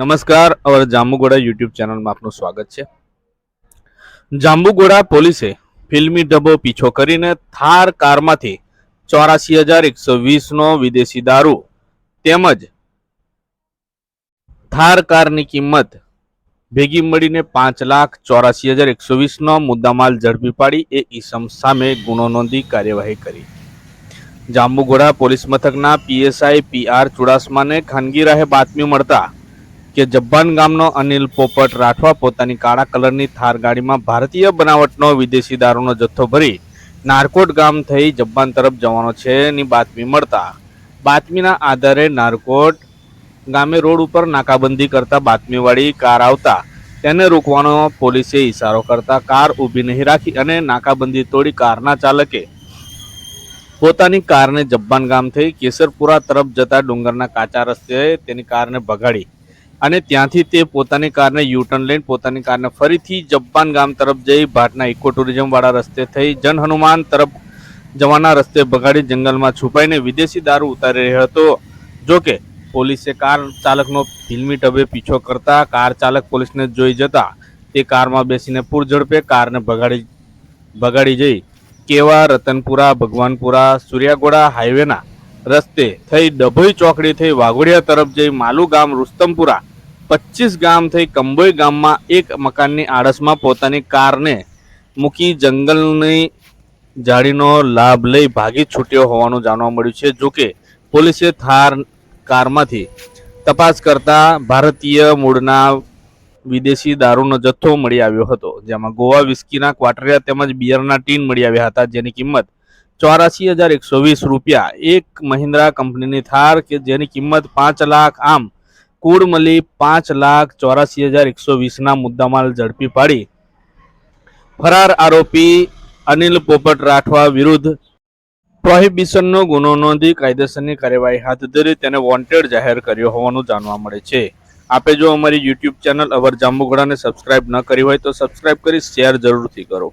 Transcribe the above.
નમસ્કાર, અવર જાંબુગોડા યુટ્યુબ ચેનલમાં આપનું સ્વાગત છે. જાંબુગોડા પોલીસે ફિલ્મી ડબ્બો પીછો કરીને થાર કારમાંથી ચોરાસી હજાર એકસો વીસનો વિદેશી દારૂ તેમજ થાર કારની કિંમત ભેગી મળીને પાંચ લાખ ચોરાસી હજાર એકસો વીસનો મુદ્દામાલ ઝડપી પાડી એ ઈસમ સામે ગુનો નોંધી કાર્યવાહી કરી. જાંબુગોડા પોલીસ મથકના પીએસઆઈ પીઆર ચુડાસમાને ખાનગી રાહે બાતમી મળતા કે જબ્બાન ગામનો અનિલ પોપટ રાઠવા પોતાની કાળા કલરની થાર ગાડીમાં ભારતીય બનાવટનો વિદેશી દારૂનો જથ્થો ભરી નારકોટ ગામ થઈ જબ્બાન તરફ જવાનો છે ની બાતમી મળતા બાતમીના આધારે નારકોટ ગામે રોડ ઉપર નાકાબંધી કરતા બાતમીવાળી કાર આવતા તેને રોકવાનો પોલીસે ઇશારો કરતા કાર ઊભી નહીં રાખી અને નાકાબંધી તોડી કારના ચાલકે પોતાની કારને જબ્બાન ગામ થઈ કેસરપુરા તરફ જતા ડુંગરના કાચા રસ્તે તેની કારને ભગાડી અને ત્યાંથી તે પોતાની કારને યુટર્ન લઈને પોતાની કારને ફરીથી જબ્બાન ગામ તરફ જઈ ભાટના ઇકો ટુરિઝમવાળા રસ્તે થઈ જન હનુમાન તરફ જવાના રસ્તે બગાડી જંગલમાં છુપાઈને વિદેશી દારૂ ઉતારી રહ્યો હતો. જો કે પોલીસે કાર ચાલકનો ફિલ્મી ટબે પીછો કરતા કાર ચાલક પોલીસને જોઈ જતા તે કારમાં બેસીને પૂર ઝડપે કારને ભગાડી ભગાડી જઈ કેવા રતનપુરા, ભગવાનપુરા, સૂર્યાગોડા હાઈવેના રસ્તે થઈ ડભોઈ ચોકડી થઈ વાઘોડિયા તરફ જઈ માલુ ગામ રુસ્તમપુરા પચીસ ગામ થઈ કંબોઈ ગામમાં એક મકાનની આડસમાં પોતાની કારને મૂકી જંગલની જાળીનો લાભ લઈ ભાગી છૂટ્યો હોવાનું જાણવા મળ્યું છે. જોકે પોલીસે થાર કારમાંથી તપાસ કરતા ભારતીય મૂળના વિદેશી દારૂનો જથ્થો મળી આવ્યો હતો, જેમાં ગોવા વિસ્કીના ક્વાટરિયા તેમજ બિયરના ટીન મળી આવ્યા હતા, જેની કિંમત ચોરાસી હજાર એકસો વીસ રૂપિયા. એક મહિન્દ્રા કંપનીની થાર કે જેની કિંમત પાંચ લાખ આમ કુળ મળી પાંચ લાખ ચોરાસી હજાર એકસો વીસના મુદ્દામાલ ઝડપી પાડી. ફરાર આરોપી અનિલ પોપટ રાઠવા વિરુદ્ધ પ્રોહિબિશનનો ગુનો નોંધી કાયદેસરની કાર્યવાહી હાથ ધરી તેને વોન્ટેડ જાહેર કર્યો હોવાનું જાણવા મળે છે. આપે જો અમારી યુટ્યુબ ચેનલ અવર જાંબુગોડાને સબસ્ક્રાઇબ ન કરી હોય તો સબસ્ક્રાઇબ કરી શેર જરૂરથી કરો.